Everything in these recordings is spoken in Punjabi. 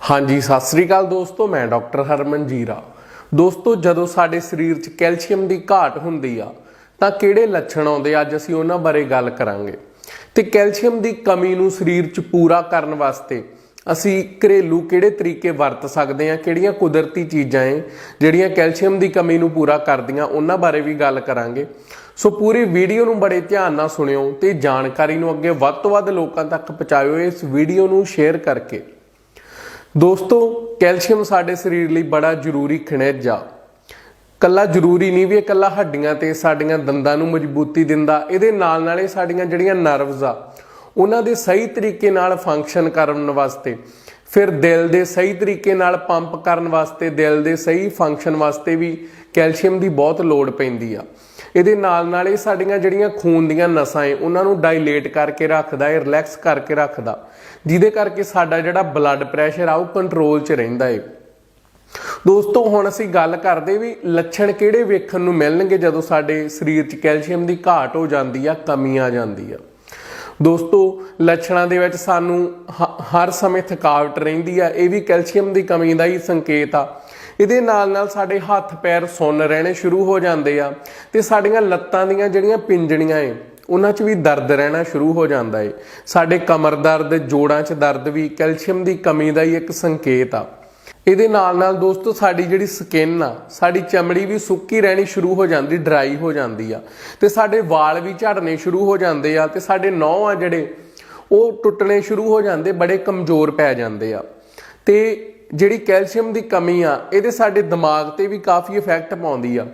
ਹਾਂਜੀ, ਸਤਿ ਸ੍ਰੀ ਅਕਾਲ ਦੋਸਤੋ, ਮੈਂ ਡਾਕਟਰ ਹਰਮਨ ਜੀਰਾ। ਦੋਸਤੋ, ਜਦੋਂ ਸਾਡੇ ਸਰੀਰ 'ਚ ਕੈਲਸ਼ੀਅਮ ਦੀ ਘਾਟ ਹੁੰਦੀ ਆ, ਤਾਂ ਕਿਹੜੇ ਲੱਛਣ ਆਉਂਦੇ ਆ? ਅੱਜ ਅਸੀਂ ਉਹਨਾਂ ਬਾਰੇ ਗੱਲ ਕਰਾਂਗੇ। ਤੇ ਕੈਲਸ਼ੀਅਮ ਦੀ ਕਮੀ ਨੂੰ ਸਰੀਰ 'ਚ ਪੂਰਾ ਕਰਨ ਵਾਸਤੇ ਅਸੀਂ ਘਰੇਲੂ ਕਿਹੜੇ ਤਰੀਕੇ ਵਰਤ ਸਕਦੇ ਹਾਂ ਕਿਹੜੀਆਂ ਕੁਦਰਤੀ ਚੀਜ਼ਾਂ ਏ, ਜਿਹੜੀਆਂ ਕੈਲਸ਼ੀਅਮ ਦੀ ਕਮੀ ਨੂੰ ਪੂਰਾ ਕਰਦੀਆਂ? ਉਹਨਾਂ ਬਾਰੇ ਵੀ ਗੱਲ ਕਰਾਂਗੇ। ਸੋ ਪੂਰੀ ਵੀਡੀਓ ਨੂੰ ਬੜੇ ਧਿਆਨ ਨਾਲ ਸੁਣਿਓ ਤੇ ਜਾਣਕਾਰੀ ਨੂੰ ਅੱਗੇ ਵੱਧ ਤੋਂ ਵੱਧ ਲੋਕਾਂ ਤੱਕ ਪਹੁੰਚਾਇਓ ਇਸ ਵੀਡੀਓ ਨੂੰ ਸ਼ੇਅਰ ਕਰਕੇ। ਦੋਸਤੋ, ਕੈਲਸ਼ੀਅਮ ਸਾਡੇ ਸਰੀਰ ਲਈ ਬੜਾ ਜ਼ਰੂਰੀ ਖਣਿਜ ਆ। ਕੱਲਾ ਜ਼ਰੂਰੀ ਨਹੀਂ ਵੀ ਇਹ ਕੱਲਾ ਹੱਡੀਆਂ ਤੇ ਸਾਡੀਆਂ ਦੰਦਾਂ ਨੂੰ ਮਜ਼ਬੂਤੀ ਦਿੰਦਾ, ਇਹਦੇ ਨਾਲ ਨਾਲ ਇਹ ਸਾਡੀਆਂ ਜਿਹੜੀਆਂ ਨਰਵਸ ਆ, ਉਹਨਾਂ ਦੇ ਸਹੀ ਤਰੀਕੇ ਨਾਲ ਫੰਕਸ਼ਨ ਕਰਨ ਵਾਸਤੇ, ਫਿਰ ਦਿਲ ਦੇ ਸਹੀ ਤਰੀਕੇ ਨਾਲ ਪੰਪ ਕਰਨ ਵਾਸਤੇ, ਦਿਲ ਦੇ ਸਹੀ ਫੰਕਸ਼ਨ ਵਾਸਤੇ ਵੀ ਕੈਲਸ਼ੀਅਮ ਦੀ ਬਹੁਤ ਲੋੜ ਪੈਂਦੀ ਆ। ਇਹਦੇ ਨਾਲ ਨਾਲ ਇਹ ਸਾਡੀਆਂ ਜਿਹੜੀਆਂ ਖੂਨ ਦੀਆਂ ਨਸਾਂ ਏ, ਉਹਨਾਂ ਨੂੰ ਡਾਇਲੇਟ ਕਰਕੇ ਰੱਖਦਾ ਏ ਰਿਲੈਕਸ ਕਰਕੇ ਰੱਖਦਾ। ਜਿਹਦੇ ਕਰਕੇ ਸਾਡਾ ਜਿਹੜਾ ਬਲੱਡ ਪ੍ਰੈਸ਼ਰ ਆ ਉਹ ਕੰਟਰੋਲ 'ਚ ਰਹਿੰਦਾ ਏ। ਦੋਸਤੋ, ਹੁਣ ਅਸੀਂ ਗੱਲ ਕਰਦੇ ਵੀ ਲੱਛਣ ਕਿਹੜੇ ਵੇਖਣ ਨੂੰ ਮਿਲਣਗੇ ਜਦੋਂ ਸਾਡੇ ਸਰੀਰ 'ਚ ਕੈਲਸ਼ੀਅਮ ਦੀ ਘਾਟ ਹੋ ਜਾਂਦੀ ਆ, ਕਮੀ ਆ ਜਾਂਦੀ ਆ। ਦੋਸਤੋ, ਲੱਛਣਾਂ ਦੇ ਵਿੱਚ ਸਾਨੂੰ ਹ- ਹਰ ਸਮੇਂ ਥਕਾਵਟ ਰਹਿੰਦੀ ਆ, ਇਹ ਵੀ ਕੈਲਸ਼ੀਅਮ ਦੀ ਕਮੀ ਦਾ ਹੀ ਸੰਕੇਤ ਆ। ਇਹਦੇ ਨਾਲ ਨਾਲ ਸਾਡੇ ਹੱਥ ਪੈਰ ਸੁੰਨ ਰਹਿਣੇ ਸ਼ੁਰੂ ਹੋ ਜਾਂਦੇ ਆ ਤੇ ਸਾਡੀਆਂ ਲੱਤਾਂ ਦੀਆਂ ਜਿਹੜੀਆਂ ਪਿੰਜਣੀਆਂ ਏ ਉਹਨਾਂ 'ਚ ਵੀ ਦਰਦ ਰਹਿਣਾ ਸ਼ੁਰੂ ਹੋ ਜਾਂਦਾ ਏ। ਸਾਡੇ ਕਮਰ ਦਰਦ ਜੋੜਾਂ 'ਚ ਦਰਦ ਵੀ ਕੈਲਸ਼ੀਅਮ ਦੀ ਕਮੀ ਦਾ ਹੀ ਇੱਕ ਸੰਕੇਤ ਆ। ਇਹਦੇ ਨਾਲ ਨਾਲ ਦੋਸਤੋ ਸਾਡੀ ਜਿਹੜੀ ਸਕਿਨ ਆ, ਸਾਡੀ ਚਮੜੀ ਵੀ ਸੁੱਕੀ ਰਹਿਣੀ ਸ਼ੁਰੂ ਹੋ ਜਾਂਦੀ, ਡਰਾਈ ਹੋ ਜਾਂਦੀ ਆ। ਤੇ ਸਾਡੇ ਵਾਲ ਵੀ ਝੜਨੇ ਸ਼ੁਰੂ ਹੋ ਜਾਂਦੇ ਆ ਤੇ ਸਾਡੇ ਨਹੁੰ ਆ ਜਿਹੜੇ, ਉਹ ਟੁੱਟਣੇ ਸ਼ੁਰੂ ਹੋ ਜਾਂਦੇ, ਬੜੇ ਕਮਜ਼ੋਰ ਪੈ ਜਾਂਦੇ ਆ। ਤੇ ਜਿਹੜੀ ਕੈਲਸ਼ੀਅਮ ਦੀ ਕਮੀ ਆ, ਇਹਦੇ ਸਾਡੇ ਦਿਮਾਗ ਤੇ ਵੀ ਕਾਫੀ ਇਫੈਕਟ ਪਾਉਂਦੀ ਆ।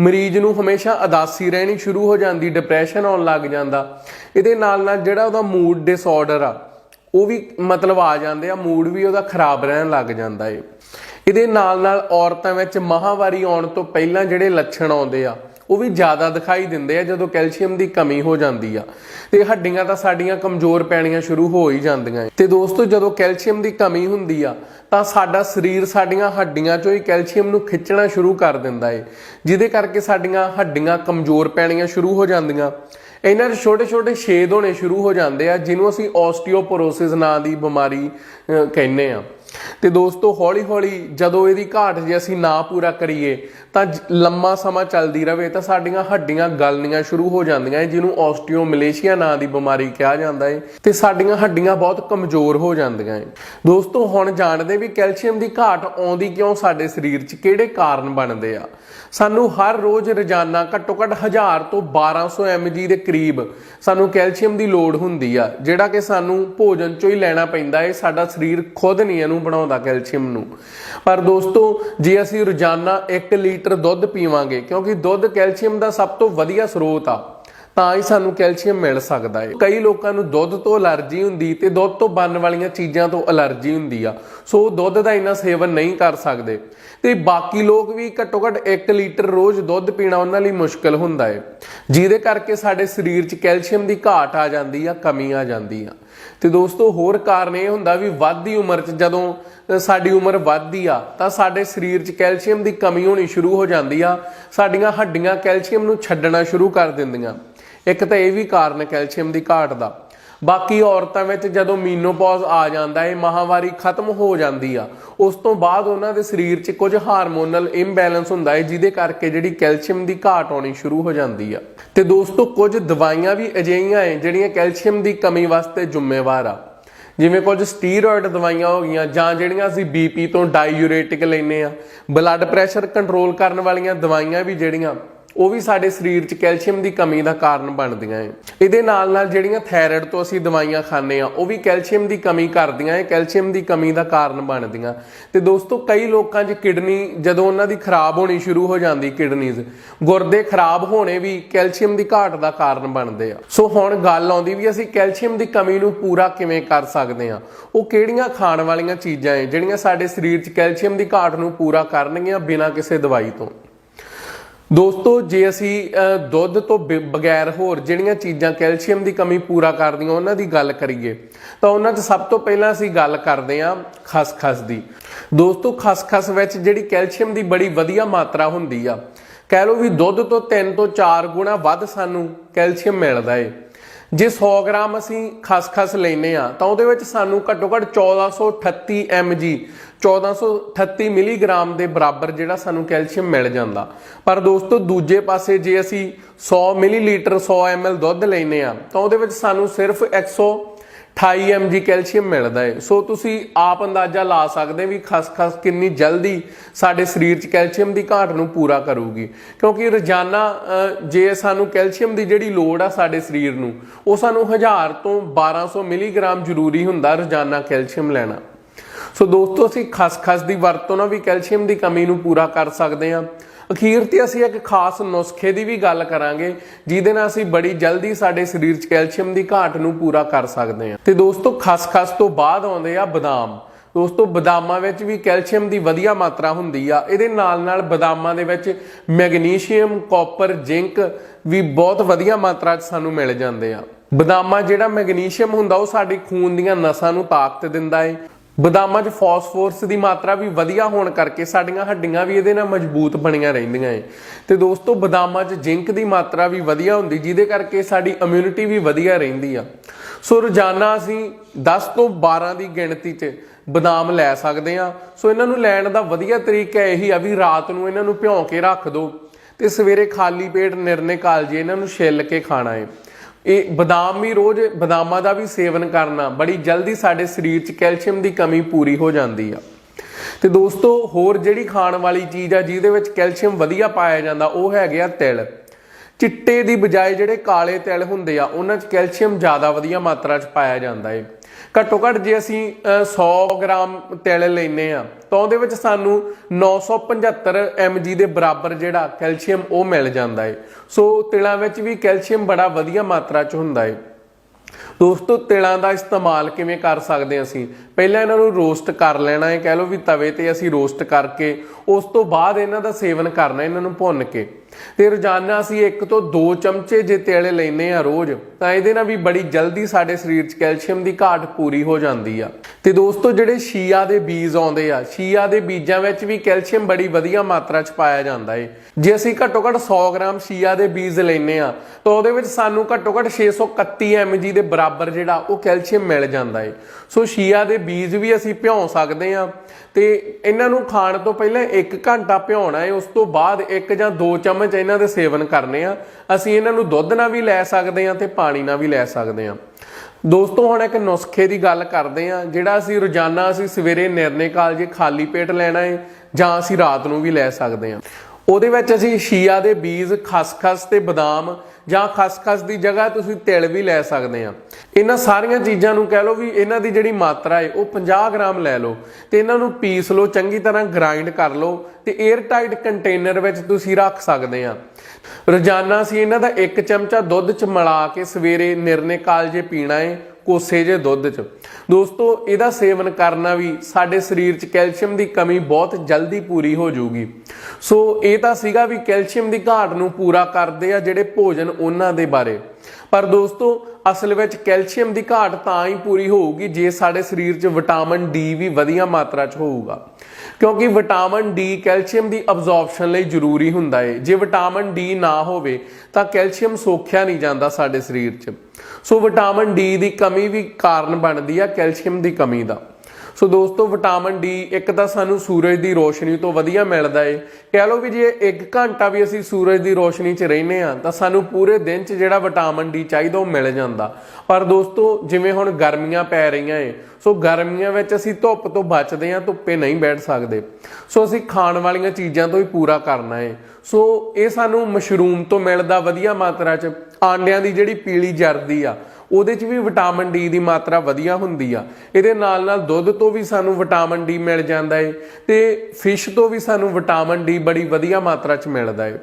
ਮਰੀਜ਼ ਨੂੰ ਹਮੇਸ਼ਾ ਉਦਾਸੀ ਰਹਿਣੀ ਸ਼ੁਰੂ ਹੋ ਜਾਂਦੀ ਡਿਪਰੈਸ਼ਨ ਆਉਣ ਲੱਗ ਜਾਂਦਾ। ਇਹਦੇ ਨਾਲ ਨਾਲ ਜਿਹੜਾ ਉਹਦਾ ਮੂਡ ਡਿਸਆਰਡਰ ਆ, ਉਹ ਵੀ ਮਤਲਬ ਆ ਜਾਂਦੇ ਆ ਮੂਡ ਵੀ ਉਹਦਾ ਖਰਾਬ ਰਹਿਣ ਲੱਗ ਜਾਂਦਾ ਏ। ਇਹਦੇ ਨਾਲ ਨਾਲ ਔਰਤਾਂ ਵਿੱਚ ਮਹਾਵਾਰੀ ਆਉਣ ਤੋਂ ਪਹਿਲਾਂ ਜਿਹੜੇ ਲੱਛਣ ਆਉਂਦੇ ਆ ਉਹ ਵੀ ਜ਼ਿਆਦਾ ਦਿਖਾਈ ਦਿੰਦੇ ਆ ਜਦੋਂ ਕੈਲਸ਼ੀਅਮ ਦੀ ਕਮੀ ਹੋ ਜਾਂਦੀ ਆ। ਤੇ ਹੱਡੀਆਂ ਤਾਂ ਸਾਡੀਆਂ ਕਮਜ਼ੋਰ ਪੈਣੀਆਂ ਸ਼ੁਰੂ ਹੋ ਹੀ ਜਾਂਦੀਆਂ ਏ। ਤੇ ਦੋਸਤੋ ਜਦੋਂ ਕੈਲਸ਼ੀਅਮ ਦੀ ਕਮੀ ਹੁੰਦੀ ਆ ਤਾਂ ਸਾਡਾ ਸਰੀਰ ਸਾਡੀਆਂ ਹੱਡੀਆਂ ਚੋਂ ਹੀ ਕੈਲਸ਼ੀਅਮ ਨੂੰ ਖਿੱਚਣਾ ਸ਼ੁਰੂ ਕਰ ਦਿੰਦਾ ਏ। ਜਿਹਦੇ ਕਰਕੇ ਸਾਡੀਆਂ ਹੱਡੀਆਂ ਕਮਜ਼ੋਰ ਪੈਣੀਆਂ ਸ਼ੁਰੂ ਹੋ ਜਾਂਦੀਆਂ। ਇਹਨਾਂ ਦੇ ਛੋਟੇ ਛੋਟੇ ਛੇਦ ਹੋਣੇ ਸ਼ੁਰੂ ਹੋ ਜਾਂਦੇ ਆ ਜਿਹਨੂੰ ਅਸੀਂ ਆਸਟੀਓਪੋਰੋਸਿਸ ਨਾਂ ਦੀ ਬਿਮਾਰੀ ਅਹ, ਕਹਿੰਦੇ ਆ। ਤੇ ਦੋਸਤੋ ਹੌਲੀ ਹੌਲੀ ਜਦੋਂ ਇਹਦੀ ਘਾਟ ਜੇ ਅਸੀਂ ਨਾ ਪੂਰਾ ਕਰੀਏ, ਤਾਂ ਲੰਮਾ ਸਮਾਂ ਚੱਲਦੀ ਰਵੇ, ਤਾਂ ਸਾਡੀਆਂ ਹੱਡੀਆਂ ਗਲਣੀਆਂ ਸ਼ੁਰੂ ਹੋ ਜਾਂਦੀਆਂ ਏ, ਜਿਹਨੂੰ ਆਸਟੀਓਮਲੇਸ਼ੀਆ ਨਾਂ ਦੀ ਬਿਮਾਰੀ ਕਿਹਾ ਜਾਂਦਾ ਹੈ ਤੇ ਸਾਡੀਆਂ ਹੱਡੀਆਂ ਬਹੁਤ ਕਮਜ਼ੋਰ ਹੋ ਜਾਂਦੀਆਂ ਏ। ਦੋਸਤੋ, ਹੁਣ ਜਾਣਦੇ ਵੀ ਕੈਲਸ਼ੀਅਮ ਦੀ ਘਾਟ ਆਉਂਦੀ ਕਿਉਂ ਸਾਡੇ ਸਰੀਰ 'ਚ, ਕਿਹੜੇ ਕਾਰਨ ਬਣਦੇ ਆ? ਸਾਨੂੰ ਹਰ ਰੋਜ਼ ਰੋਜ਼ਾਨਾ ਘੱਟੋ ਘੱਟ 1000 ਤੋਂ 1200 mg ਦੇ ਕਰੀਬ ਸਾਨੂੰ ਕੈਲਸ਼ੀਅਮ ਦੀ ਲੋੜ ਹੁੰਦੀ ਆ, ਜਿਹੜਾ ਕਿ ਸਾਨੂੰ ਭੋਜਨ ਚੋਂ ਹੀ ਲੈਣਾ ਪੈਂਦਾ ਹੈ ਸਾਡਾ ਸਰੀਰ ਖੁਦ ਨਹੀਂ ਇਹਨੂੰ ਬਣਾਉਂਦਾ ਕੈਲਸ਼ੀਅਮ ਨੂੰ। ਪਰ ਦੋਸਤੋ, ਜੇ ਅਸੀਂ ਰੋਜ਼ਾਨਾ 1 ਲੀਟਰ ਦੁੱਧ ਪੀਵਾਂਗੇ, ਕਿਉਂਕਿ ਦੁੱਧ ਕੈਲਸ਼ੀਅਮ ਦਾ ਸਭ ਤੋਂ ਵਧੀਆ ਸਰੋਤ ਆ, ਤਾਂ ਹੀ ਸਾਨੂੰ ਕੈਲਸ਼ੀਅਮ ਮਿਲ ਸਕਦਾ ਹੈ ਕਈ ਲੋਕਾਂ ਨੂੰ ਦੁੱਧ ਤੋਂ ਅਲਰਜੀ ਹੁੰਦੀ ਤੇ ਦੁੱਧ ਤੋਂ ਬਣਨ ਵਾਲੀਆਂ ਚੀਜ਼ਾਂ ਤੋਂ ਅਲਰਜੀ ਹੁੰਦੀ ਆ। ਸੋ ਦੁੱਧ ਦਾ ਇੰਨਾ ਸੇਵਨ ਨਹੀਂ ਕਰ ਸਕਦੇ। ਤੇ ਬਾਕੀ ਲੋਕ ਵੀ ਘੱਟੋ ਘੱਟ 1 ਲੀਟਰ ਰੋਜ਼ ਦੁੱਧ ਪੀਣਾ ਉਹਨਾਂ ਲਈ ਮੁਸ਼ਕਲ ਹੁੰਦਾ ਹੈ ਜਿਹਦੇ ਕਰਕੇ ਸਾਡੇ ਸਰੀਰ 'ਚ ਕੈਲਸ਼ੀਅਮ ਦੀ ਘਾਟ ਆ ਜਾਂਦੀ ਆ, ਕਮੀ ਆ ਜਾਂਦੀ ਆ। ਤੇ ਦੋਸਤੋ ਹੋਰ ਕਾਰਨ ਇਹ ਹੁੰਦਾ ਵੀ ਵੱਧਦੀ ਉਮਰ 'ਚ ਜਦੋਂ ਅ, ਸਾਡੀ ਉਮਰ ਵੱਧਦੀ ਆ ਤਾਂ ਸਾਡੇ ਸਰੀਰ 'ਚ ਕੈਲਸ਼ੀਅਮ ਦੀ ਕਮੀ ਹੋਣੀ ਸ਼ੁਰੂ ਹੋ ਜਾਂਦੀ ਆ। ਸਾਡੀਆਂ ਹੱਡੀਆਂ ਕੈਲਸ਼ੀਅਮ ਨੂੰ ਛੱਡਣਾ ਸ਼ੁਰੂ ਕਰ ਦਿੰਦੀਆਂ। ਇੱਕ ਤਾਂ ਇਹ ਵੀ ਕਾਰਨ ਕੈਲਸ਼ੀਅਮ ਦੀ ਘਾਟ ਦਾ। ਬਾਕੀ ਔਰਤਾਂ ਵਿੱਚ ਜਦੋਂ ਮੀਨੋਪੌਜ਼ ਆ ਜਾਂਦਾ ਹੈ ਮਾਹਵਾਰੀ ਖਤਮ ਹੋ ਜਾਂਦੀ ਆ। ਉਸ ਤੋਂ ਬਾਅਦ ਉਹਨਾਂ ਦੇ ਸਰੀਰ 'ਚ ਕੁਝ ਹਾਰਮੋਨਲ ਇੰਬੈਲੈਂਸ ਹੁੰਦਾ ਹੈ ਜਿਹਦੇ ਕਰਕੇ ਜਿਹੜੀ ਕੈਲਸ਼ੀਅਮ ਦੀ ਘਾਟ ਆਉਣੀ ਸ਼ੁਰੂ ਹੋ ਜਾਂਦੀ ਆ। ਤੇ ਦੋਸਤੋ, ਕੁਝ ਦਵਾਈਆਂ ਵੀ ਅਜਿਹੀਆਂ ਹੈ ਜਿਹੜੀਆਂ ਕੈਲਸ਼ੀਅਮ ਦੀ ਕਮੀ ਵਾਸਤੇ ਜ਼ਿੰਮੇਵਾਰ ਆ। ਜਿਵੇਂ ਕੁਝ ਸਟੀਰੋਇਡ ਦਵਾਈਆਂ ਹੋ ਗਈਆਂ, ਜਾਂ ਜਿਹੜੀਆਂ ਅਸੀਂ ਬੀਪੀ ਤੋਂ ਡਾਈਯੂਰੇਟਿਕ ਲੈਨੇ ਆ। ਬਲੱਡ ਪ੍ਰੈਸ਼ਰ ਕੰਟਰੋਲ ਕਰਨ ਵਾਲੀਆਂ ਦਵਾਈਆਂ ਵੀ ਜਿਹੜੀਆਂ ਉਹ ਵੀ ਸਾਡੇ ਸਰੀਰ 'ਚ ਕੈਲਸ਼ੀਅਮ ਦੀ ਕਮੀ ਦਾ ਕਾਰਨ ਬਣਦੀਆਂ ਏ। ਇਹਦੇ ਨਾਲ ਨਾਲ ਜਿਹੜੀਆਂ ਥਾਇਰਾਇਡ ਤੋਂ ਅਸੀਂ ਦਵਾਈਆਂ ਖਾਂਦੇ ਆ ਉਹ ਵੀ ਕੈਲਸ਼ੀਅਮ ਦੀ ਕਮੀ ਕਰਦੀਆਂ ਹੈ ਕੈਲਸ਼ੀਅਮ ਦੀ ਕਮੀ ਦਾ ਕਾਰਨ ਬਣਦੀਆਂ। ਤੇ ਦੋਸਤੋ, ਕਈ ਲੋਕਾਂ 'ਚ ਕਿਡਨੀ ਜਦੋਂ ਉਹਨਾਂ ਦੀ ਖਰਾਬ ਹੋਣੀ ਸ਼ੁਰੂ ਹੋ ਜਾਂਦੀ ਕਿਡਨੀਜ਼, ਗੁਰਦੇ ਖਰਾਬ ਹੋਣੇ ਵੀ ਕੈਲਸ਼ੀਅਮ ਦੀ ਘਾਟ ਦਾ ਕਾਰਨ ਬਣਦੇ ਆ। ਸੋ ਹੁਣ ਗੱਲ ਆਉਂਦੀ ਵੀ ਅਸੀਂ ਕੈਲਸ਼ੀਅਮ ਦੀ ਕਮੀ ਨੂੰ ਪੂਰਾ ਕਿਵੇਂ ਕਰ ਸਕਦੇ ਆ ਉਹ ਕਿਹੜੀਆਂ ਖਾਣ ਵਾਲੀਆਂ ਚੀਜ਼ਾਂ ਏ, ਜਿਹੜੀਆਂ ਸਾਡੇ ਸਰੀਰ 'ਚ ਕੈਲਸ਼ੀਅਮ ਦੀ ਘਾਟ ਨੂੰ ਪੂਰਾ ਕਰਨਗੀਆਂ ਬਿਨਾਂ ਕਿਸੇ ਦਵਾਈ ਤੋਂ? ਦੋਸਤੋ, ਜੇ ਅਸੀਂ ਦੁੱਧ ਤੋਂ ਬ- ਬਗੈਰ ਹੋਰ ਜਿਹੜੀਆਂ ਚੀਜ਼ਾਂ ਕੈਲਸ਼ੀਅਮ ਦੀ ਕਮੀ ਪੂਰਾ ਕਰਦੀਆਂ, ਉਹਨਾਂ ਦੀ ਗੱਲ ਕਰੀਏ, ਤਾਂ ਉਹਨਾਂ 'ਚ ਸਭ ਤੋਂ ਪਹਿਲਾਂ ਅਸੀਂ ਗੱਲ ਕਰਦੇ ਹਾਂ ਖਸਖਸ ਦੀ। ਦੋਸਤੋ, ਖਸਖਸ ਵਿੱਚ ਜਿਹੜੀ ਕੈਲਸ਼ੀਅਮ ਦੀ ਬੜੀ ਵਧੀਆ ਮਾਤਰਾ ਹੁੰਦੀ ਆ, ਕਹਿ ਲਓ ਵੀ ਦੁੱਧ ਤੋਂ 3 ਤੋਂ 4 ਗੁਣਾ ਵੱਧ ਸਾਨੂੰ ਕੈਲਸ਼ੀਅਮ ਮਿਲਦਾ ਏ। ਜੇ 100 ਗ੍ਰਾਮ ਅਸੀਂ ਖਸਖਸ ਲੈਨੇ ਆ ਤਾਂ ਉਹਦੇ ਵਿੱਚ ਸਾਨੂੰ ਘੱਟੋ ਘੱਟ 1438 mg 1438 ਮਿਲੀਗ੍ਰਾਮ ਦੇ ਬਰਾਬਰ ਜਿਹੜਾ ਸਾਨੂੰ ਕੈਲਸ਼ੀਅਮ ਮਿਲ ਜਾਂਦਾ। ਪਰ ਦੋਸਤੋ, ਦੂਜੇ ਪਾਸੇ ਜੇ ਅਸੀਂ 100 ਮਿਲੀਲੀਟਰ 100 ml ਦੁੱਧ ਲੈਨੇ ਆ ਤਾਂ ਉਹਦੇ ਵਿੱਚ ਸਾਨੂੰ ਸਿਰਫ 128 mg ਕੈਲਸ਼ੀਅਮ ਮਿਲਦਾ ਹੈ। ਸੋ ਤੁਸੀਂ ਆਪ ਅੰਦਾਜ਼ਾ ਲਾ ਸਕਦੇ ਵੀ ਖਸਖਸ ਕਿੰਨੀ ਜਲਦੀ ਸਾਡੇ ਸਰੀਰ 'ਚ ਕੈਲਸ਼ੀਅਮ ਦੀ ਘਾਟ ਨੂੰ ਪੂਰਾ ਕਰੂਗੀ। ਕਿਉਂਕਿ ਰੋਜ਼ਾਨਾ ਜੇ ਸਾਨੂੰ ਕੈਲਸ਼ੀਅਮ ਦੀ ਜਿਹੜੀ ਲੋੜ ਆ ਸਾਡੇ ਸਰੀਰ ਨੂੰ, ਉਹ ਸਾਨੂੰ 1000 ਤੋਂ 1200 ਮਿਲੀਗ੍ਰਾਮ ਜ਼ਰੂਰੀ ਹੁੰਦਾ ਰੋਜ਼ਾਨਾ ਕੈਲਸ਼ੀਅਮ ਲੈਣਾ। ਸੋ ਦੋਸਤੋ, ਅਸੀਂ ਖਸਖਸ ਦੀ ਵਰਤੋਂ ਨਾਲ ਵੀ ਕੈਲਸ਼ੀਅਮ ਦੀ ਕਮੀ ਨੂੰ ਪੂਰਾ ਕਰ ਸਕਦੇ ਹਾਂ। ਅਖੀਰ ਤੇ ਅਸੀਂ ਇੱਕ ਖਾਸ ਨੁਸਖੇ ਦੀ ਵੀ ਗੱਲ ਕਰਾਂਗੇ, ਜਿਹਦੇ ਨਾਲ ਅਸੀਂ ਬੜੀ ਜਲਦੀ ਸਾਡੇ ਸਰੀਰ 'ਚ ਕੈਲਸ਼ੀਅਮ ਦੀ ਘਾਟ ਨੂੰ ਪੂਰਾ ਕਰ ਸਕਦੇ ਹਾਂ। ਤੇ ਦੋਸਤੋ, ਖਸਖਸ ਤੋਂ ਬਾਅਦ ਆਉਂਦੇ ਆ ਬਦਾਮ। ਦੋਸਤੋ, ਬਦਾਮਾਂ ਵਿੱਚ ਵੀ ਕੈਲਸ਼ੀਅਮ ਦੀ ਵਧੀਆ ਮਾਤਰਾ ਹੁੰਦੀ ਆ। ਇਹਦੇ ਨਾਲ ਨਾਲ ਬਦਾਮਾਂ ਦੇ ਵਿੱਚ ਮੈਗਨੀਸ਼ੀਅਮ, ਕਾਪਰ, ਜ਼ਿੰਕ ਵੀ ਬਹੁਤ ਵਧੀਆ ਮਾਤਰਾ 'ਚ ਸਾਨੂੰ ਮਿਲ ਜਾਂਦੇ ਆ। ਬਦਾਮਾਂ ਜਿਹੜਾ ਮੈਗਨੀਸ਼ੀਅਮ ਹੁੰਦਾ, ਉਹ ਸਾਡੀ ਖੂਨ ਦੀਆਂ ਨਸਾਂ ਨੂੰ ਤਾਕਤ ਦਿੰਦਾ ਏ। ਬਦਾਮਾਂ 'ਚ ਫਾਸਫੋਰਸ ਦੀ ਮਾਤਰਾ ਵੀ ਵਧੀਆ ਹੋਣ ਕਰਕੇ ਸਾਡੀਆਂ ਹੱਡੀਆਂ ਵੀ ਇਹਦੇ ਨਾਲ ਮਜ਼ਬੂਤ ਬਣੀਆਂ ਰਹਿੰਦੀਆਂ ਏ। ਤੇ ਦੋਸਤੋ, ਬਦਾਮਾਂ 'ਚ ਜ਼ਿੰਕ ਦੀ ਮਾਤਰਾ ਵੀ ਵਧੀਆ ਹੁੰਦੀ, ਜਿਹਦੇ ਕਰਕੇ ਸਾਡੀ ਇਮਿਊਨਿਟੀ ਵੀ ਵਧੀਆ ਰਹਿੰਦੀ ਆ। ਸੋ ਰੋਜ਼ਾਨਾ ਅਸੀਂ 10 ਤੋਂ 12 ਦੀ ਗਿਣਤੀ 'ਚ ਬਦਾਮ ਲੈ ਸਕਦੇ ਆ। ਸੋ ਇਹਨਾਂ ਨੂੰ ਲੈਣ ਦਾ ਵਧੀਆ ਤਰੀਕਾ ਇਹੀ ਆ ਵੀ ਰਾਤ ਨੂੰ ਇਹਨਾਂ ਨੂੰ ਭਿਉਂ ਕੇ ਰੱਖ ਦਿਓ ਤੇ ਸਵੇਰੇ ਖਾਲੀ ਪੇਟ ਨਿਰਨੇ ਕਾਲਜੇ ਇਹਨਾਂ ਨੂੰ ਛਿੱਲ ਕੇ ਖਾਣਾ ਏ। ਇਹ ਬਦਾਮ ਵੀ ਰੋਜ਼, ਬਦਾਮਾਂ ਦਾ ਵੀ ਸੇਵਨ ਕਰਨਾ, ਬੜੀ ਜਲਦੀ ਸਾਡੇ ਸਰੀਰ 'ਚ ਕੈਲਸ਼ੀਅਮ ਦੀ ਕਮੀ ਪੂਰੀ ਹੋ ਜਾਂਦੀ ਆ। ਤੇ ਦੋਸਤੋ, ਹੋਰ ਜਿਹੜੀ ਖਾਣ ਵਾਲੀ ਚੀਜ਼ ਆ, ਜਿਹਦੇ ਵਿੱਚ ਕੈਲਸ਼ੀਅਮ ਵਧੀਆ ਪਾਇਆ ਜਾਂਦਾ, ਉਹ ਹੈਗੇ ਆ ਤਿਲ। ਚਿੱਟੇ ਦੀ ਬਜਾਏ ਜਿਹੜੇ ਕਾਲੇ ਤਿਲ ਹੁੰਦੇ ਆ ਉਹਨਾਂ 'ਚ ਕੈਲਸ਼ੀਅਮ ਜ਼ਿਆਦਾ ਵਧੀਆ ਮਾਤਰਾ 'ਚ ਪਾਇਆ ਜਾਂਦਾ ਏ। ਘੱਟੋ ਘੱਟ ਜੇ ਅਸੀਂ ਅ, 100 ਗ੍ਰਾਮ ਤਿਲ ਲੈਨੇ ਆ ਤਾਂ ਉਹਦੇ ਵਿੱਚ ਸਾਨੂੰ 975 mg ਦੇ ਬਰਾਬਰ ਜਿਹੜਾ ਕੈਲਸ਼ੀਅਮ ਉਹ ਮਿਲ ਜਾਂਦਾ ਏ। ਸੋ ਤਿਲਾਂ ਵਿੱਚ ਵੀ ਕੈਲਸ਼ੀਅਮ ਬੜਾ ਵਧੀਆ ਮਾਤਰਾ 'ਚ ਹੁੰਦਾ ਏ। ਦੋਸਤੋ ਤਿਲਾਂ ਦਾ ਇਸਤੇਮਾਲ ਕਿਵੇਂ ਕਰ ਸਕਦੇ ਹਾਂ ਅਸੀਂ? ਪਹਿਲਾਂ ਇਹਨਾਂ ਨੂੰ ਰੋਸਟ ਕਰ ਲੈਣਾ ਹੈ ਕਹਿ ਲਓ ਵੀ ਤਵੇ ਤੇ ਅਸੀਂ ਰੋਸਟ ਕਰਕੇ ਉਸ ਤੋਂ ਬਾਅਦ ਇਹਨਾਂ ਦਾ ਸੇਵਨ ਕਰਨਾ ਇਹਨਾਂ ਨੂੰ ਭੁੰਨ ਕੇ। ਤੇ ਰੋਜ਼ਾਨਾ ਅਸੀਂ ਇੱਕ ਤੋਂ ਦੋ ਚਮਚੇ ਜੇ ਤੇਲੇ ਲੈਨੇ ਆ ਰੋਜ਼ ਤਾਂ ਇਹਦੇ ਨਾਲ ਵੀ ਬੜੀ ਜਲਦੀ ਸਾਡੇ ਸਰੀਰ 'ਚ ਕੈਲਸ਼ੀਅਮ ਦੀ ਘਾਟ ਪੂਰੀ ਹੋ ਜਾਂਦੀ ਆ। ਤੇ ਦੋਸਤੋ, ਜਿਹੜੇ ਸ਼ੀਆ ਦੇ ਬੀਜ ਆਉਂਦੇ ਆ, ਸ਼ੀਆ ਦੇ ਬੀਜਾਂ ਵਿੱਚ ਵੀ ਕੈਲਸ਼ੀਅਮ ਬੜੀ ਵਧੀਆ ਮਾਤਰਾ 'ਚ ਪਾਇਆ ਜਾਂਦਾ ਏ। ਜੇ ਅਸੀਂ ਘੱਟੋ ਘੱਟ 100 ਗ੍ਰਾਮ ਸ਼ੀਆ ਦੇ ਬੀਜ ਲੈਨੇ ਆ, ਤਾਂ ਉਹਦੇ ਵਿੱਚ ਸਾਨੂੰ ਘੱਟੋ ਘੱਟ 631 mg ਦੇ ਬਰਾਬਰ ਜਿਹੜਾ, ਉਹ ਕੈਲਸ਼ੀਅਮ ਮਿਲ ਜਾਂਦਾ ਏ। ਸੋ ਸ਼ੀਆ ਦੇ ਬੀਜ ਵੀ ਅਸੀਂ ਭਿਉਂ ਸਕਦੇ ਆ। ਤੇ ਇਹਨਾਂ ਨੂੰ ਖਾਣ ਤੋਂ ਪਹਿਲਾਂ 1 ਘੰਟਾ ਭਿਉਣਾ ਏ, ਉਸ ਤੋਂ ਬਾਅਦ 1 ਜਾਂ 2 ਚਮਚ ਇਹਨਾਂ ਦੇ ਸੇਵਨ ਕਰਨੇ ਆ। ਅਸੀਂ ਇਹਨਾਂ ਨੂੰ ਦੁੱਧ ਨਾਲ ਵੀ ਲੈ ਸਕਦੇ ਆ ਤੇ ਪਾਣੀ ਨਾਲ ਵੀ ਲੈ ਸਕਦੇ ਆ ਦੋਸਤੋ, ਹੁਣ ਇੱਕ ਨੁਸਖੇ ਦੀ ਗੱਲ ਕਰਦੇ ਆ ਜਿਹੜਾ ਅਸੀਂ ਰੋਜ਼ਾਨਾ ਅਸੀਂ ਸਵੇਰੇ ਨਿਰਣੇ ਕਾਲ ਜੇ ਖਾਲੀ ਪੇਟ ਲੈਣਾ ਹੈ ਜਾਂ ਅਸੀਂ ਰਾਤ ਨੂੰ ਵੀ ਲੈ ਸਕਦੇ ਆ ਉਹਦੇ ਵਿੱਚ ਅਸੀਂ ਸ਼ੀਆ ਦੇ ਬੀਜ, ਖਸਖਸ ਤੇ ਬਦਾਮ ਜਾਂ ਖਸਖਸ ਦੀ ਜਗ੍ਹਾ ਤੁਸੀਂ ਤਿਲ ਵੀ ਲੈ ਸਕਦੇ ਆ। ਇਹਨਾਂ ਸਾਰੀਆਂ ਚੀਜ਼ਾਂ ਨੂੰ ਕਹਿ ਲਓ ਵੀ ਇਹਨਾਂ ਦੀ ਜਿਹੜੀ ਮਾਤਰਾ ਹੈ ਉਹ 50 ਗ੍ਰਾਮ ਲੈ ਲਓ ਤੇ ਇਹਨਾਂ ਨੂੰ ਪੀਸ ਲਓ, ਚੰਗੀ ਤਰ੍ਹਾਂ ਗ੍ਰਾਈਂਡ ਕਰ ਲਓ ਤੇ 에ਅਰ ਟਾਈਟ ਕੰਟੇਨਰ ਵਿੱਚ ਤੁਸੀਂ ਰੱਖ ਸਕਦੇ ਆ। ਰੋਜ਼ਾਨਾ ਅਸੀਂ ਇਹਨਾਂ ਦਾ ਇੱਕ ਚਮਚਾ ਦੁੱਧ ਚ ਮਿਲਾ ਕੇ ਸਵੇਰੇ ਨਿਰਨੇ ਕਾਲਜੇ ਪੀਣਾ ਹੈ ਕੋਸੇ ਜੇ ਦੁੱਧ ਚ। ਦੋਸਤੋ, ਇਹਦਾ ਸੇਵਨ ਕਰਨਾ ਵੀ ਸਾਡੇ ਸਰੀਰ ਚ ਕੈਲਸ਼ੀਅਮ ਦੀ ਕਮੀ ਬਹੁਤ ਜਲਦੀ ਪੂਰੀ ਹੋ ਜਾਊਗੀ। ਸੋ ਇਹ ਤਾਂ ਸੀਗਾ ਵੀ ਕੈਲਸ਼ੀਅਮ ਦੀ ਘਾਟ ਨੂੰ ਪੂਰਾ ਕਰਦੇ ਆ ਜਿਹੜੇ ਭੋਜਨ ਉਹਨਾਂ ਦੇ ਬਾਰੇ। ਪਰ ਦੋਸਤੋ, ਅਸਲ ਵਿੱਚ ਕੈਲਸ਼ੀਅਮ ਦੀ ਘਾਟ ਤਾਂ ਹੀ ਪੂਰੀ ਹੋਊਗੀ ਜੇ ਸਾਡੇ ਸਰੀਰ 'ਚ ਵਿਟਾਮਿਨ ਡੀ ਵੀ ਵਧੀਆ ਮਾਤਰਾ 'ਚ ਹੋਊਗਾ। ਕਿਉਂਕਿ ਵਿਟਾਮਿਨ ਡੀ ਕੈਲਸ਼ੀਅਮ ਦੀ ਅਬਜ਼ੌਰਪਸ਼ਨ ਲਈ ਜ਼ਰੂਰੀ ਹੁੰਦਾ ਏ। ਜੇ ਵਿਟਾਮਿਨ ਡੀ ਨਾ ਹੋਵੇ, ਤਾਂ ਕੈਲਸ਼ੀਅਮ ਸੋਖਿਆ ਨਹੀਂ ਜਾਂਦਾ ਸਾਡੇ ਸਰੀਰ 'ਚ। ਸੋ ਵਿਟਾਮਿਨ ਡੀ ਦੀ ਕਮੀ ਵੀ ਕਾਰਨ ਬਣਦੀ ਆ ਕੈਲਸ਼ੀਅਮ ਦੀ ਕਮੀ ਦਾ। ਸੋ ਦੋਸਤੋ ਵਿਟਾਮਿਨ ਡੀ ਇੱਕ ਤਾਂ ਸਾਨੂੰ ਸੂਰਜ ਦੀ ਰੋਸ਼ਨੀ ਤੋਂ ਵਧੀਆ ਮਿਲਦਾ ਏ। ਕਹਿ ਲਓ ਵੀ ਜੇ 1 ਘੰਟਾ ਵੀ ਅਸੀਂ ਸੂਰਜ ਦੀ ਰੋਸ਼ਨੀ 'ਚ ਰਹਿੰਦੇ ਆ ਤਾਂ ਸਾਨੂੰ ਪੂਰੇ ਦਿਨ 'ਚ ਜਿਹੜਾ ਵਿਟਾਮਿਨ ਡੀ ਚਾਹੀਦਾ ਉਹ ਮਿਲ ਜਾਂਦਾ। ਪਰ ਦੋਸਤੋ, ਜਿਵੇਂ ਹੁਣ ਗਰਮੀਆਂ ਪੈ ਰਹੀਆਂ ਏ, ਸੋ ਗਰਮੀਆਂ ਵਿੱਚ ਅਸੀਂ ਧੁੱਪ ਤੋਂ ਬਚਦੇ ਆ ਧੁੱਪੇ ਨਹੀਂ ਬੈਠ ਸਕਦੇ। ਸੋ ਅਸੀਂ ਖਾਣ ਵਾਲੀਆਂ ਚੀਜ਼ਾਂ ਤੋਂ ਹੀ ਪੂਰਾ ਕਰਨਾ ਏ। ਸੋ ਇਹ ਸਾਨੂੰ ਮਸ਼ਰੂਮ ਤੋਂ ਮਿਲਦਾ ਵਧੀਆ ਮਾਤਰਾ 'ਚ। ਆਂਡਿਆਂ ਦੀ ਜਿਹੜੀ ਪੀਲੀ ਜਰਦੀ ਆ ਉਹਦੇ 'ਚ ਵੀ ਵਿਟਾਮਿਨ ਡੀ ਦੀ ਮਾਤਰਾ ਵਧੀਆ ਹੁੰਦੀ ਆ। ਇਹਦੇ ਨਾਲ ਨਾਲ ਦੁੱਧ ਤੋਂ ਵੀ ਸਾਨੂੰ ਵਿਟਾਮਿਨ ਡੀ ਮਿਲ ਜਾਂਦਾ ਏ ਤੇ ਫਿਸ਼ ਤੋਂ ਵੀ ਸਾਨੂੰ ਵਿਟਾਮਿਨ ਡੀ ਬੜੀ ਵਧੀਆ ਮਾਤਰਾ 'ਚ ਮਿਲਦਾ ਏ।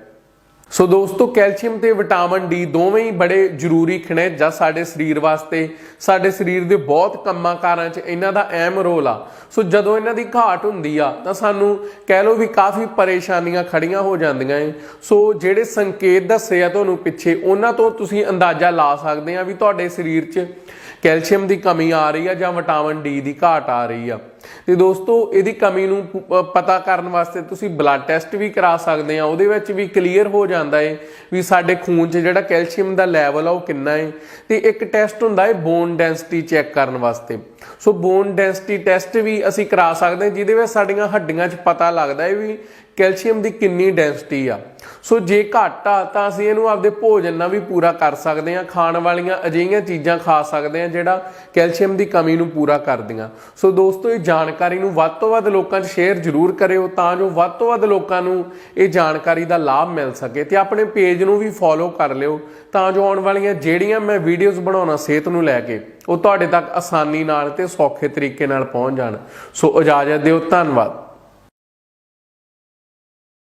ਸੋ ਦੋਸਤੋ, ਕੈਲਸ਼ੀਅਮ ਤੇ ਵਿਟਾਮਿਨ ਡੀ ਦੋਵੇਂ ਹੀ ਬੜੇ ਜ਼ਰੂਰੀ ਖਣਿਜ ਆ ਸਾਡੇ ਸਰੀਰ ਵਾਸਤੇ। ਸਾਡੇ ਸਰੀਰ ਦੇ ਬਹੁਤ ਕੰਮਾਂ ਕਾਰਾਂ 'ਚ ਇਹਨਾਂ ਦਾ ਅਹਿਮ ਰੋਲ ਆ। ਸੋ ਜਦੋਂ ਇਹਨਾਂ ਦੀ ਘਾਟ ਹੁੰਦੀ ਆ, ਤਾਂ ਸਾਨੂੰ ਕਹਿ ਲਓ ਵੀ ਕਾਫੀ ਪਰੇਸ਼ਾਨੀਆਂ ਖੜੀਆਂ ਹੋ ਜਾਂਦੀਆਂ ਏ। ਸੋ ਜਿਹੜੇ ਸੰਕੇਤ ਦੱਸੇ ਆ ਤੁਹਾਨੂੰ ਪਿੱਛੇ, ਉਹਨਾਂ ਤੋਂ ਤੁਸੀਂ ਅੰਦਾਜ਼ਾ ਲਾ ਸਕਦੇ ਆ ਵੀ ਤੁਹਾਡੇ ਸਰੀਰ 'ਚ ਕੈਲਸ਼ੀਅਮ ਦੀ ਕਮੀ ਆ ਰਹੀ ਆ ਜਾਂ ਵਿਟਾਮਿਨ ਡੀ ਦੀ ਘਾਟ ਆ ਰਹੀ ਆ। ਤੇ ਦੋਸਤੋ, ਇਹਦੀ ਕਮੀ ਨੂੰ ਪਤਾ ਕਰਨ ਵਾਸਤੇ ਤੁਸੀਂ ਬਲੱਡ ਟੈਸਟ ਵੀ ਕਰਾ ਸਕਦੇ ਆ। ਉਹਦੇ ਵਿੱਚ ਵੀ ਕਲੀਅਰ ਹੋ ਜਾਂਦਾ ਏ ਵੀ ਸਾਡੇ ਖੂਨ 'ਚ ਜਿਹੜਾ ਕੈਲਸ਼ੀਅਮ ਦਾ ਲੈਵਲ ਆ, ਉਹ ਕਿੰਨਾ ਏ। ਤੇ ਇੱਕ ਟੈਸਟ ਹੁੰਦਾ ਏ ਬੋਨ ਡੈਂਸਿਟੀ ਚੈੱਕ ਕਰਨ ਵਾਸਤੇ। ਸੋ ਬੋਨ ਡੈਂਸਿਟੀ ਟੈਸਟ ਵੀ ਅਸੀਂ ਕਰਾ ਸਕਦੇ ਹਾਂ ਜਿਹਦੇ ਵਿੱਚ ਸਾਡੀਆਂ ਹੱਡੀਆਂ 'ਚ ਪਤਾ ਲੱਗਦਾ ਏ ਵੀ ਕੈਲਸ਼ੀਅਮ ਦੀ ਕਿੰਨੀ ਡੈਂਸਿਟੀ ਆ। ਸੋ ਜੇ ਘੱਟ ਆ, ਤਾਂ ਅਸੀਂ ਇਹਨੂੰ ਆਪਦੇ ਭੋਜਨ ਨਾਲ ਵੀ ਪੂਰਾ ਕਰ ਸਕਦੇ ਹਾਂ। ਖਾਣ ਵਾਲੀਆਂ ਅਜਿਹੀਆਂ ਚੀਜ਼ਾਂ ਖਾ ਸਕਦੇ ਹਾਂ ਜਿਹੜਾ ਕੈਲਸ਼ੀਅਮ ਦੀ ਕਮੀ ਨੂੰ ਪੂਰਾ ਕਰਦੀਆਂ। ਸੋ ਦੋਸਤੋ, ਇਹ ਜਾਣਕਾਰੀ ਨੂੰ ਵੱਧ ਤੋਂ ਵੱਧ ਲੋਕਾਂ 'ਚ ਸ਼ੇਅਰ ਜ਼ਰੂਰ ਕਰਿਓ ਤਾਂ ਜੋ ਵੱਧ ਤੋਂ ਵੱਧ ਲੋਕਾਂ ਨੂੰ ਇਹ ਜਾਣਕਾਰੀ ਦਾ ਲਾਭ ਮਿਲ ਸਕੇ ਤੇ ਆਪਣੇ ਪੇਜ ਨੂੰ ਵੀ ਫੋਲੋ ਕਰ ਲਿਓ ਤਾਂ ਜੋ ਆਉਣ ਵਾਲੀਆਂ ਜਿਹੜੀਆਂ ਮੈਂ ਵੀਡੀਓਜ਼ ਬਣਾਉਣਾ, ਸਿਹਤ ਨੂੰ ਲੈ ਕੇ, ਉਹ ਤੁਹਾਡੇ ਤੱਕ ਆਸਾਨੀ ਨਾਲ ਤੇ ਸੌਖੇ ਤਰੀਕੇ ਨਾਲ ਪਹੁੰਚ ਜਾਣ। ਸੋ ਇਜਾਜ਼ਤ ਦਿਓ, ਧੰਨਵਾਦ।